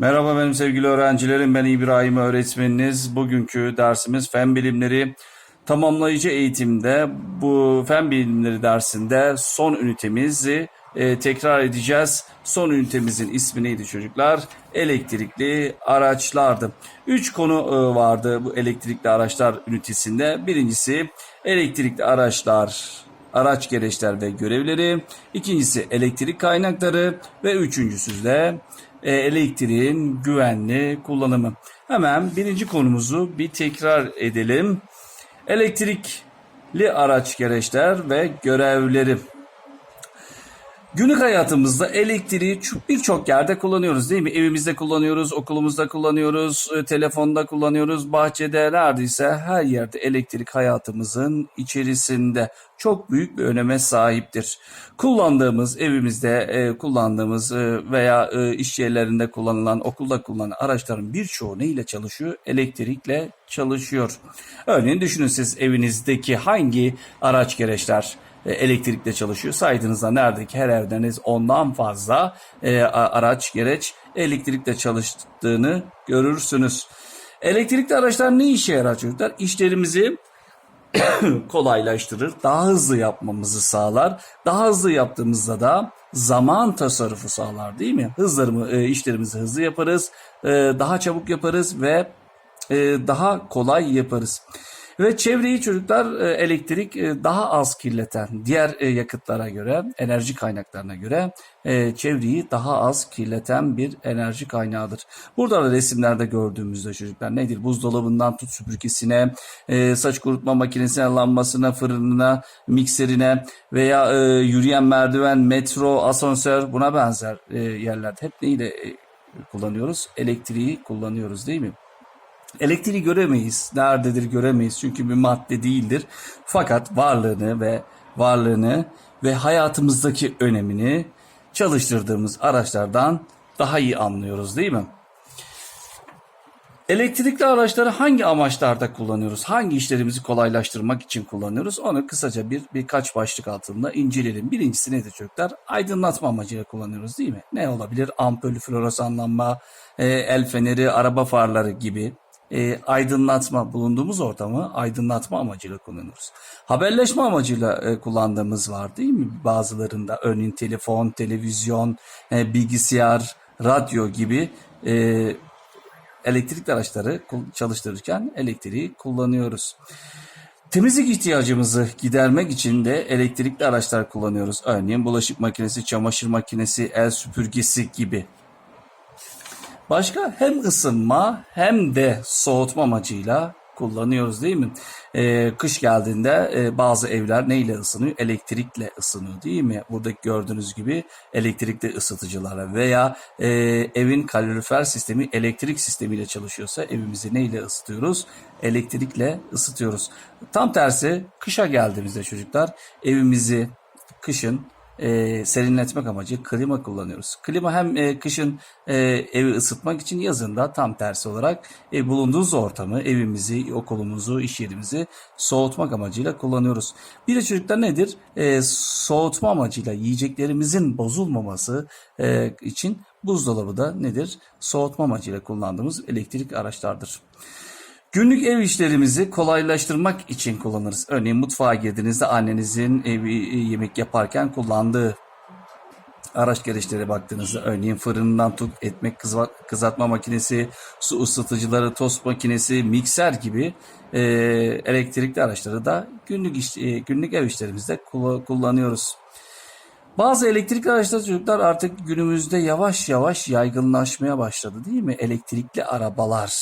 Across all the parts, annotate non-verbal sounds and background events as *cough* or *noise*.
Merhaba benim sevgili öğrencilerim. Ben İbrahim öğretmeniniz. Bugünkü dersimiz fen bilimleri. Tamamlayıcı eğitimde bu fen bilimleri dersinde son ünitemizi e, tekrar edeceğiz. Son ünitemizin ismi neydi çocuklar? Elektrikli araçlardı. Üç konu e, vardı bu elektrikli araçlar ünitesinde. Birincisi elektrikli araçlar araç gereçler ve görevleri, ikincisi elektrik kaynakları ve üçüncüsü de elektriğin güvenli kullanımı. Hemen birinci konumuzu bir tekrar edelim. Elektrikli araç gereçler ve görevleri. Günlük hayatımızda elektriği çok- birçok yerde kullanıyoruz değil mi? Evimizde kullanıyoruz, okulumuzda kullanıyoruz, e, telefonda kullanıyoruz, bahçede neredeyse her yerde elektrik hayatımızın içerisinde çok büyük bir öneme sahiptir. Kullandığımız, evimizde e, kullandığımız e, veya e, iş yerlerinde kullanılan, okulda kullanılan araçların birçoğu neyle çalışıyor? Elektrikle çalışıyor. Örneğin düşünün siz evinizdeki hangi araç gereçler elektrikle çalışıyor. Saydığınızda neredeki her evdeniz ondan fazla e, araç gereç elektrikle çalıştığını görürsünüz. Elektrikli araçlar ne işe yarar? İşlerimizi *coughs* kolaylaştırır, daha hızlı yapmamızı sağlar. Daha hızlı yaptığımızda da zaman tasarrufu sağlar değil mi? Hızlarımı, e, işlerimizi hızlı yaparız, e, daha çabuk yaparız ve e, daha kolay yaparız. Ve çevreyi çocuklar e, elektrik e, daha az kirleten diğer e, yakıtlara göre, enerji kaynaklarına göre çevreyi daha az kirleten bir enerji kaynağıdır. Burada da resimlerde gördüğümüzde çocuklar nedir? Buzdolabından tut süpürgesine, saç kurutma makinesine, lambasına, fırınına, mikserine veya yürüyen merdiven, metro, asansör buna benzer yerlerde hep neyle kullanıyoruz? Elektriği kullanıyoruz değil mi? Elektriği göremeyiz. Nerededir göremeyiz. Çünkü bir madde değildir. Fakat varlığını ve varlığını ve hayatımızdaki önemini çalıştırdığımız araçlardan daha iyi anlıyoruz değil mi? Elektrikli araçları hangi amaçlarda kullanıyoruz? Hangi işlerimizi kolaylaştırmak için kullanıyoruz? Onu kısaca bir birkaç başlık altında inceleyelim. Birincisi nedir çocuklar? Aydınlatma amacıyla kullanıyoruz değil mi? Ne olabilir? Ampul, floresan lamba, e, el feneri, araba farları gibi e, aydınlatma, bulunduğumuz ortamı aydınlatma amacıyla kullanıyoruz. Haberleşme amacıyla e, kullandığımız var değil mi? Bazılarında örneğin telefon, televizyon, e, bilgisayar, radyo gibi e, elektrikli araçları çalıştırırken elektriği kullanıyoruz. Temizlik ihtiyacımızı gidermek için de elektrikli araçlar kullanıyoruz. Örneğin bulaşık makinesi, çamaşır makinesi, el süpürgesi gibi. Başka hem ısınma hem de soğutma amacıyla kullanıyoruz değil mi? Ee, kış geldiğinde e, bazı evler neyle ısınıyor? Elektrikle ısınıyor değil mi? Buradaki gördüğünüz gibi elektrikli ısıtıcılara veya e, evin kalorifer sistemi elektrik sistemiyle çalışıyorsa evimizi neyle ısıtıyoruz? Elektrikle ısıtıyoruz. Tam tersi kışa geldiğimizde çocuklar evimizi kışın e, serinletmek amacı klima kullanıyoruz. Klima hem e, kışın e, evi ısıtmak için yazın da tam tersi olarak e, bulunduğumuz ortamı, evimizi, okulumuzu, iş yerimizi soğutmak amacıyla kullanıyoruz. Bir de çocuklar nedir? E, soğutma amacıyla yiyeceklerimizin bozulmaması e, için buzdolabı da nedir? Soğutma amacıyla kullandığımız elektrik araçlardır. Günlük ev işlerimizi kolaylaştırmak için kullanırız. Örneğin mutfağa girdiğinizde annenizin evi e, yemek yaparken kullandığı araç gereçlere baktığınızda örneğin fırından tut ekmek kızva- kızartma makinesi, su ısıtıcıları, tost makinesi, mikser gibi e, elektrikli araçları da günlük iş, e, günlük ev işlerimizde kulla- kullanıyoruz. Bazı elektrikli araçlar çocuklar artık günümüzde yavaş yavaş yaygınlaşmaya başladı değil mi? Elektrikli arabalar.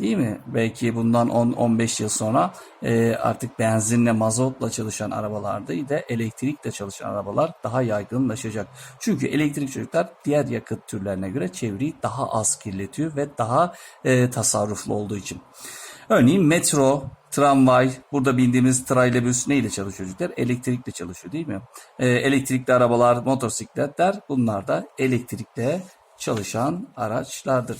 Değil mi? Belki bundan 10-15 yıl sonra e, artık benzinle, mazotla çalışan arabalar değil de elektrikle çalışan arabalar daha yaygınlaşacak. Çünkü elektrik çocuklar diğer yakıt türlerine göre çevreyi daha az kirletiyor ve daha e, tasarruflu olduğu için. Örneğin metro, tramvay, burada bindiğimiz trailebüs neyle çalışıyor çocuklar? Elektrikle çalışıyor değil mi? Ee, elektrikli arabalar, motosikletler bunlar da elektrikle çalışan araçlardır.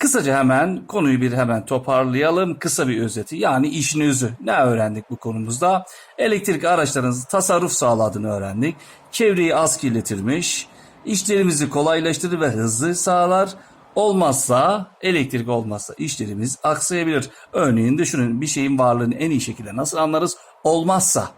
Kısaca hemen konuyu bir hemen toparlayalım. Kısa bir özeti yani işin özü. Ne öğrendik bu konumuzda? Elektrik araçlarınızın tasarruf sağladığını öğrendik. Çevreyi az kirletirmiş, işlerimizi kolaylaştırır ve hızlı sağlar. Olmazsa, elektrik olmazsa işlerimiz aksayabilir. Örneğin düşünün bir şeyin varlığını en iyi şekilde nasıl anlarız? Olmazsa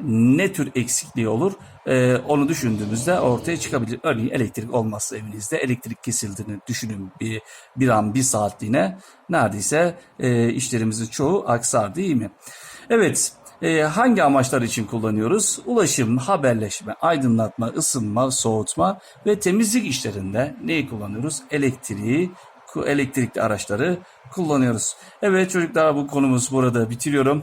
ne tür eksikliği olur? Ee, onu düşündüğümüzde ortaya çıkabilir. Örneğin elektrik olmazsa evinizde elektrik kesildiğini düşünün bir, bir an bir saatliğine neredeyse e, işlerimizin çoğu aksar değil mi? Evet e, hangi amaçlar için kullanıyoruz? Ulaşım, haberleşme, aydınlatma, ısınma, soğutma ve temizlik işlerinde neyi kullanıyoruz? Elektriği, elektrikli araçları kullanıyoruz. Evet çocuklar bu konumuz burada bitiriyorum.